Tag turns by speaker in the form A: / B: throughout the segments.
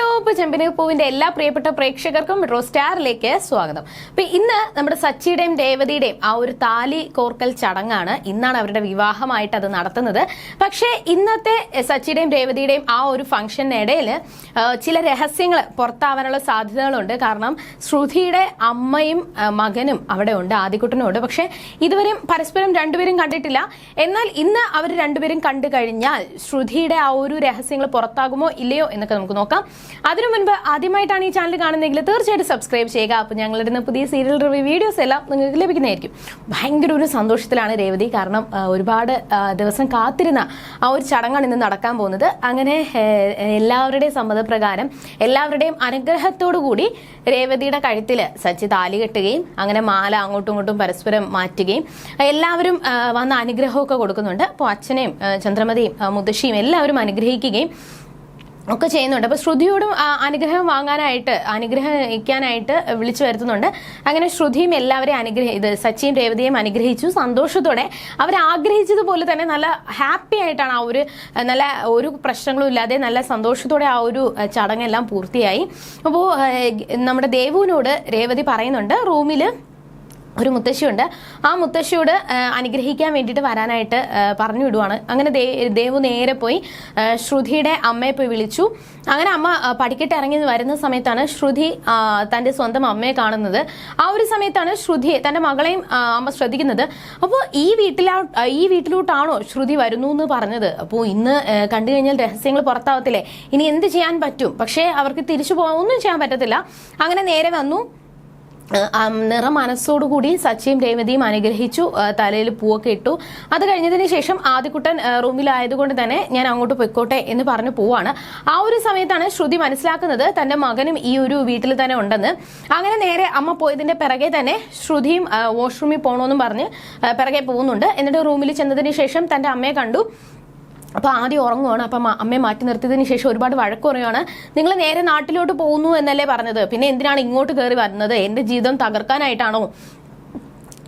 A: Hello ഇപ്പൊ ചെമ്പിനി പൂവിന്റെ എല്ലാ പ്രിയപ്പെട്ട പ്രേക്ഷകർക്കും മെട്രോ സ്റ്റാറിലേക്ക് സ്വാഗതം. അപ്പൊ ഇന്ന് നമ്മുടെ സച്ചിയുടെയും രേവതിയുടെയും ആ ഒരു താലി കോർക്കൽ ചടങ്ങാണ്. ഇന്നാണ് അവരുടെ വിവാഹമായിട്ട് അത് നടത്തുന്നത്. പക്ഷേ ഇന്നത്തെ സച്ചിയുടെയും രേവതിയുടെയും ആ ഒരു ഫംഗ്ഷനിടയിൽ ചില രഹസ്യങ്ങൾ പുറത്താവാനുള്ള സാധ്യതകളുണ്ട്. കാരണം ശ്രുതിയുടെ അമ്മയും മകനും അവിടെ ഉണ്ട് ആദ്യക്കുട്ടനും ഉണ്ട് പക്ഷേ ഇതുവരെയും പരസ്പരം രണ്ടുപേരും കണ്ടിട്ടില്ല. എന്നാൽ ഇന്ന് അവർ രണ്ടുപേരും കണ്ടു കഴിഞ്ഞാൽ ശ്രുതിയുടെ ആ ഒരു രഹസ്യങ്ങൾ പുറത്താകുമോ ഇല്ലയോ എന്നൊക്കെ നമുക്ക് നോക്കാം. അതിനു മുൻപ് ആദ്യമായിട്ടാണ് ഈ ചാനൽ കാണുന്നതെങ്കിൽ തീർച്ചയായിട്ടും സബ്സ്ക്രൈബ് ചെയ്യുക. അപ്പോൾ ഞങ്ങളിടുന്ന പുതിയ സീരിയൽ റിവ്യൂ വീഡിയോസ് എല്ലാം നിങ്ങൾക്ക് ലഭിക്കുന്നതായിരിക്കും. ഭയങ്കര ഒരു സന്തോഷത്തിലാണ് രേവതി. കാരണം ഒരുപാട് ദിവസം കാത്തിരുന്ന ആ ഒരു ചടങ്ങാണ് ഇന്ന് നടക്കാൻ പോകുന്നത്. അങ്ങനെ എല്ലാവരുടെയും സമ്മതപ്രകാരം എല്ലാവരുടെയും അനുഗ്രഹത്തോടു കൂടി രേവതിയുടെ കഴുത്തിൽ സച്ചി താലി കെട്ടുകയും അങ്ങനെ മാല അങ്ങോട്ടും ഇങ്ങോട്ടും പരസ്പരം മാറ്റുകയും എല്ലാവരും വന്ന അനുഗ്രഹമൊക്കെ കൊടുക്കുന്നുണ്ട്. അപ്പോൾ അച്ഛനെയും ചന്ദ്രമതിയും മുത്തശ്ശിയും എല്ലാവരും അനുഗ്രഹിക്കുകയും ഒക്കെ ചെയ്യുന്നുണ്ട്. അപ്പൊ ശ്രുതിയോടും അനുഗ്രഹം വാങ്ങാനായിട്ട് അനുഗ്രഹിക്കാനായിട്ട് വിളിച്ചു വരുത്തുന്നുണ്ട്. അങ്ങനെ ശ്രുതിയും എല്ലാവരെയും അനുഗ്രഹി ഇത് സച്ചിയും രേവതിയും അനുഗ്രഹിച്ചു സന്തോഷത്തോടെ. അവർ ആഗ്രഹിച്ചതുപോലെ തന്നെ നല്ല ഹാപ്പി ആയിട്ടാണ് ആ ഒരു നല്ല ഒരു പ്രശ്നങ്ങളും ഇല്ലാതെ നല്ല സന്തോഷത്തോടെ ആ ഒരു ചടങ്ങെല്ലാം പൂർത്തിയായി. അപ്പോൾ നമ്മുടെ ദേവുവിനോട് രേവതി പറയുന്നുണ്ട് റൂമിൽ ഒരു മുത്തശ്ശിയുണ്ട്. ആ മുത്തശ്ശിയോട് അനുഗ്രഹിക്കാൻ വേണ്ടിയിട്ട് വരാനായിട്ട് പറഞ്ഞു വിടുവാണ്. അങ്ങനെ ദേവു നേരെ പോയി ശ്രുതിയുടെ അമ്മയെ പോയി വിളിച്ചു. അങ്ങനെ അമ്മ പഠിക്കട്ട് ഇറങ്ങി വരുന്ന സമയത്താണ് ശ്രുതി തന്റെ സ്വന്തം അമ്മയെ കാണുന്നത്. ആ ഒരു സമയത്താണ് ശ്രുതി തന്റെ മകളെയും അമ്മ ശ്രദ്ധിക്കുന്നത്. അപ്പോൾ ഈ വീട്ടിലാ ഈ വീട്ടിലോട്ടാണോ ശ്രുതി വരുന്നു എന്ന് പറഞ്ഞത്? അപ്പോൾ ഇന്ന് കണ്ടു കഴിഞ്ഞാൽ രഹസ്യങ്ങൾ പുറത്താവത്തില്ലേ? ഇനി എന്ത് ചെയ്യാൻ പറ്റും? പക്ഷേ അവർക്ക് തിരിച്ചു പോകാൻ ഒന്നും ചെയ്യാൻ പറ്റത്തില്ല. അങ്ങനെ നേരെ വന്നു. നിറ മനസ്സോടുകൂടി സച്ചിയും രേവതിയും അനുഗ്രഹിച്ചു തലയിൽ പൂവൊക്കെ ഇട്ടു. അത് കഴിഞ്ഞതിന് ശേഷം ആദ്യക്കുട്ടൻ റൂമിലായതുകൊണ്ട് തന്നെ ഞാൻ അങ്ങോട്ട് പൊയ്ക്കോട്ടെ എന്ന് പറഞ്ഞു പോവാണ്. ആ ഒരു സമയത്താണ് ശ്രുതി മനസ്സിലാക്കുന്നത് തന്റെ മകനും ഈ ഒരു വീട്ടിൽ തന്നെ ഉണ്ടെന്ന്. അങ്ങനെ നേരെ അമ്മ പോയതിന്റെ പിറകെ തന്നെ ശ്രുതിയും വാഷ്റൂമിൽ പോകണമെന്നും പറഞ്ഞ് പിറകെ പോകുന്നുണ്ട്. എന്നിട്ട് റൂമിൽ ചെന്നതിന് ശേഷം തന്റെ അമ്മയെ കണ്ടു. അപ്പൊ ആദ്യം ഉറങ്ങുവാണ്. അപ്പം അമ്മയെ മാറ്റി നിർത്തിയതിന് ശേഷം ഒരുപാട് വഴക്ക് പറയുവാണ്. നിങ്ങൾ നേരെ നാട്ടിലോട്ട് പോകുന്നു എന്നല്ലേ പറഞ്ഞത്. പിന്നെ എന്തിനാണ് ഇങ്ങോട്ട് കയറി വരുന്നത്? എന്റെ ജീവിതം തകർക്കാനായിട്ടാണോ?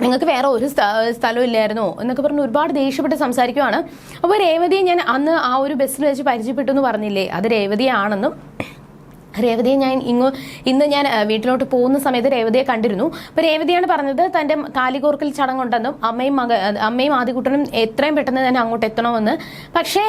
A: നിങ്ങൾക്ക് വേറെ ഒരു സ്ഥ- സ്ഥലവും ഇല്ലായിരുന്നോ? എന്നൊക്കെ പറഞ്ഞ് ഒരുപാട് ദേഷ്യപ്പെട്ട് സംസാരിക്കുവാണ്. അപ്പോൾ രേവതിയെ ഞാൻ അന്ന് ആ ഒരു ബസ്സിൽ വെച്ച് പരിചയപ്പെട്ടു എന്ന് പറഞ്ഞില്ലേ? അത് രേവതിയാണെന്നും രേവതിയെ ഞാൻ ഇങ്ങോ ഇന്ന് ഞാൻ വീട്ടിലോട്ട് പോകുന്ന സമയത്ത് രേവതിയെ കണ്ടിരുന്നു. അപ്പോൾ രേവതിയാണ് പറഞ്ഞത് തന്റെ താലികോർക്കൽ ചടങ്ങുണ്ടെന്നും അമ്മയും മക അമ്മയും ആദ്യകുട്ടനും എത്രയും പെട്ടെന്ന് തന്നെ അങ്ങോട്ട് എത്തണമെന്ന്. പക്ഷേ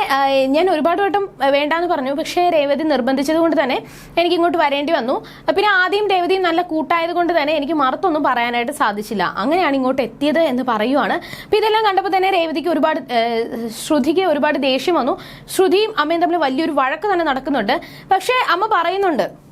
A: ഞാൻ ഒരുപാട് വട്ടം വേണ്ടാന്ന് പറഞ്ഞു. പക്ഷേ രേവതി നിർബന്ധിച്ചത് കൊണ്ട് തന്നെ എനിക്ക് ഇങ്ങോട്ട് വരേണ്ടി വന്നു. പിന്നെ ആദ്യം രേവതിയും നല്ല കൂട്ടായത് കൊണ്ട് തന്നെ എനിക്ക് മറത്തൊന്നും പറയാനായിട്ട് സാധിച്ചില്ല. അങ്ങനെയാണ് ഇങ്ങോട്ട് എത്തിയത് എന്ന് പറയുവാണ്. അപ്പോൾ ഇതെല്ലാം കണ്ടപ്പോൾ തന്നെ രേവതിക്ക് ഒരുപാട് ശ്രുതിക്ക് ഒരുപാട് ദേഷ്യം വന്നു. ശ്രുതിയും അമ്മയും തമ്മിൽ വലിയൊരു വഴക്ക് തന്നെ നടക്കുന്നുണ്ട്. പക്ഷേ അമ്മ പറയുന്നുണ്ട് പറയുന്നുണ്ട്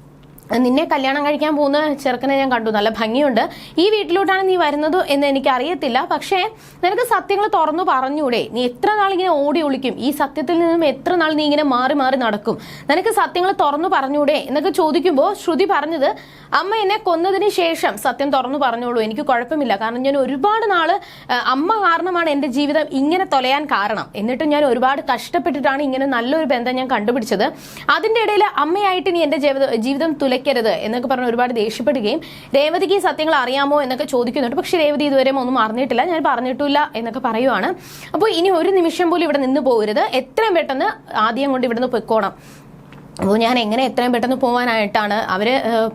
A: നിന്നെ കല്യാണം കഴിക്കാൻ പോകുന്ന ചെറുക്കനെ ഞാൻ കണ്ടു. നല്ല ഭംഗിയുണ്ട്. ഈ വീട്ടിലോട്ടാണ് നീ വരുന്നത് എന്ന് എനിക്ക് അറിയത്തില്ല പക്ഷേ നിനക്ക് സത്യങ്ങൾ തുറന്നു പറഞ്ഞൂടെ. നീ എത്ര നാൾ ഇങ്ങനെ ഓടി ഒളിക്കും? ഈ സത്യത്തിൽ നിന്നും എത്ര നാൾ നീ ഇങ്ങനെ മാറി മാറി നടക്കും? നിനക്ക് സത്യങ്ങൾ തുറന്നു പറഞ്ഞൂടെ? എന്നൊക്കെ ചോദിക്കുമ്പോൾ ശ്രുതി പറഞ്ഞത് അമ്മ എന്നെ കൊന്നതിന് ശേഷം സത്യം തുറന്നു പറഞ്ഞോളൂ. എനിക്ക് കുഴപ്പമില്ല. കാരണം ഞാൻ ഒരുപാട് നാൾ അമ്മ കാരണമാണ് എന്റെ ജീവിതം ഇങ്ങനെ തൊലയാൻ കാരണം. എന്നിട്ടും ഞാൻ ഒരുപാട് കഷ്ടപ്പെട്ടിട്ടാണ് ഇങ്ങനെ നല്ലൊരു ബന്ധം ഞാൻ കണ്ടുപിടിച്ചത്. അതിന്റെ ഇടയിൽ അമ്മയായിട്ട് നീ എന്റെ ജീവിതം ജീവിതം തുലയ്ക്കരുത് എന്നൊക്കെ പറഞ്ഞ് ഒരുപാട് ദേഷ്യപ്പെടുകയും രേവതിക്ക് സത്യങ്ങൾ അറിയാമോ എന്നൊക്കെ ചോദിക്കുന്നുണ്ട്. പക്ഷെ രേവതി ഇതുവരെ ഒന്നും അറിഞ്ഞിട്ടില്ല. ഞാൻ പറഞ്ഞിട്ടില്ല എന്നൊക്കെ പറയുവാണ്. അപ്പോൾ ഇനി ഒരു നിമിഷം പോലും ഇവിടെ നിന്ന് പോകരുത്. എത്രയും പെട്ടെന്ന് ആദ്യം കൊണ്ട് ഇവിടുന്ന് പൊയ്ക്കോണം. അപ്പോൾ ഞാൻ എങ്ങനെ എത്രയും പെട്ടെന്ന് പോകാനായിട്ടാണ് അവർ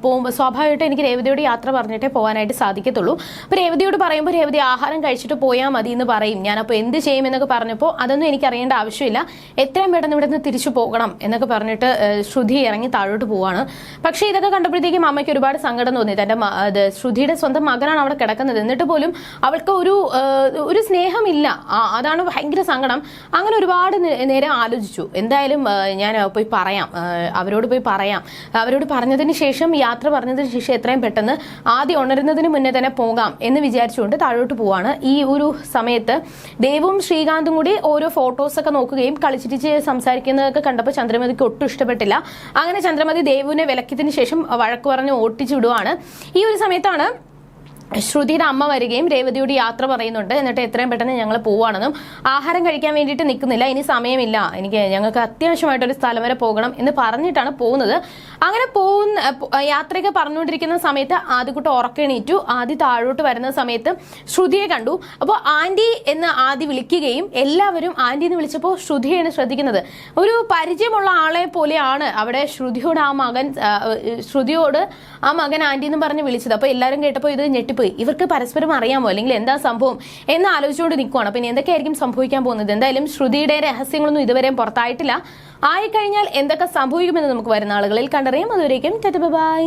A: പോകുമ്പോൾ സ്വാഭാവികമായിട്ടും എനിക്ക് രേവതിയോട് യാത്ര പറഞ്ഞിട്ടേ പോകാനായിട്ട് സാധിക്കത്തുള്ളൂ. അപ്പോൾ രേവതിയോട് പറയുമ്പോൾ രേവതി ആഹാരം കഴിച്ചിട്ട് പോയാൽ മതി എന്ന് പറയും. ഞാനപ്പോൾ എന്ത് ചെയ്യുമെന്നൊക്കെ പറഞ്ഞപ്പോൾ അതൊന്നും എനിക്ക് അറിയേണ്ട ആവശ്യമില്ല. എത്രയും പെട്ടെന്ന് ഇവിടെ നിന്ന് തിരിച്ചു പോകണം എന്നൊക്കെ പറഞ്ഞിട്ട് ശ്രുതി ഇറങ്ങി താഴോട്ട് പോവാണ്. പക്ഷേ ഇതൊക്കെ കണ്ടപ്പോഴത്തേക്കും അമ്മയ്ക്ക് ഒരുപാട് സങ്കടം തോന്നി. തന്റെ ശ്രുതിയുടെ സ്വന്തം മകനാണ് അവിടെ കിടക്കുന്നത്. എന്നിട്ട് പോലും അവൾക്ക് ഒരു ഒരു സ്നേഹമില്ല. അതാണ് ഭയങ്കര സങ്കടം. അങ്ങനെ ഒരുപാട് നേരം ആലോചിച്ചു. എന്തായാലും ഞാൻ പോയി പറയാം. അവരോട് പോയി പറയാം. അവരോട് പറഞ്ഞതിന് ശേഷം യാത്ര പറഞ്ഞതിന് ശേഷം എത്രയും പെട്ടെന്ന് ആദ്യം ഉണരുന്നതിന് മുന്നേ തന്നെ പോകാം എന്ന് വിചാരിച്ചുകൊണ്ട് താഴോട്ട് പോവാണ്. ഈ ഒരു സമയത്ത് ദേവും ശ്രീകാന്തും കൂടി ഓരോ ഫോട്ടോസൊക്കെ നോക്കുകയും കളിച്ചിരിച്ച് സംസാരിക്കുന്നതൊക്കെ കണ്ടപ്പോൾ ചന്ദ്രമതിക്ക് ഒട്ടും ഇഷ്ടപ്പെട്ടില്ല. അങ്ങനെ ചന്ദ്രമതി ദേവുവിനെ വിലക്കിയതിന് ശേഷം വഴക്ക് പറഞ്ഞ് ഓട്ടിച്ചു വിടുവാണ്. ഈ ഒരു സമയത്താണ് ശ്രുതിയുടെ അമ്മ വരികയും രേവതിയോട് യാത്ര പറയുന്നുണ്ട്. എന്നിട്ട് എത്രയും പെട്ടെന്ന് ഞങ്ങൾ പോവാണെന്നും ആഹാരം കഴിക്കാൻ വേണ്ടിയിട്ട് നിൽക്കുന്നില്ല ഇനി സമയമില്ല. എനിക്ക് ഞങ്ങൾക്ക് അത്യാവശ്യമായിട്ടൊരു സ്ഥലം വരെ പോകണം എന്ന് പറഞ്ഞിട്ടാണ് പോകുന്നത്. അങ്ങനെ പോകുന്ന യാത്രയൊക്കെ പറഞ്ഞുകൊണ്ടിരിക്കുന്ന സമയത്ത് ആദ്യക്കുട്ട ഉറക്കെണീറ്റു. ആദ്യ താഴോട്ട് വരുന്ന സമയത്ത് ശ്രുതിയെ കണ്ടു. അപ്പോൾ ആന്റി എന്ന് ആദ്യ വിളിക്കുകയും എല്ലാവരും ആന്റി എന്ന് വിളിച്ചപ്പോൾ ശ്രുതിയാണ് ശ്രദ്ധിക്കുന്നത്. ഒരു പരിചയമുള്ള ആളെ പോലെയാണ് അവിടെ ശ്രുതിയോട് ആ മകൻ ശ്രുതിയോട് ആ മകൻ ആന്റി എന്ന് പറഞ്ഞ് വിളിച്ചത്. അപ്പോൾ എല്ലാവരും കേട്ടപ്പോൾ ഇത് ഞെട്ടിപ്പോയി ഇവർക്ക് പരസ്പരം അറിയാമോ? അല്ലെങ്കിൽ എന്താ സംഭവം? എന്ന് ആലോചിച്ചുകൊണ്ട് നിൽക്കുവാണ് പിന്നെ എന്തൊക്കെയായിരിക്കും സംഭവിക്കാൻ പോകുന്നത്? എന്തായാലും ശ്രുതിയുടെ രഹസ്യങ്ങളൊന്നും ഇതുവരെ പുറത്തായിട്ടില്ല. ആയിക്കഴിഞ്ഞാൽ എന്തൊക്കെ സംഭവിക്കുമെന്ന് നമുക്ക് വരുന്ന ആളുകളിൽ കണ്ടറിയാം. അതുവരേക്കും ബൈ.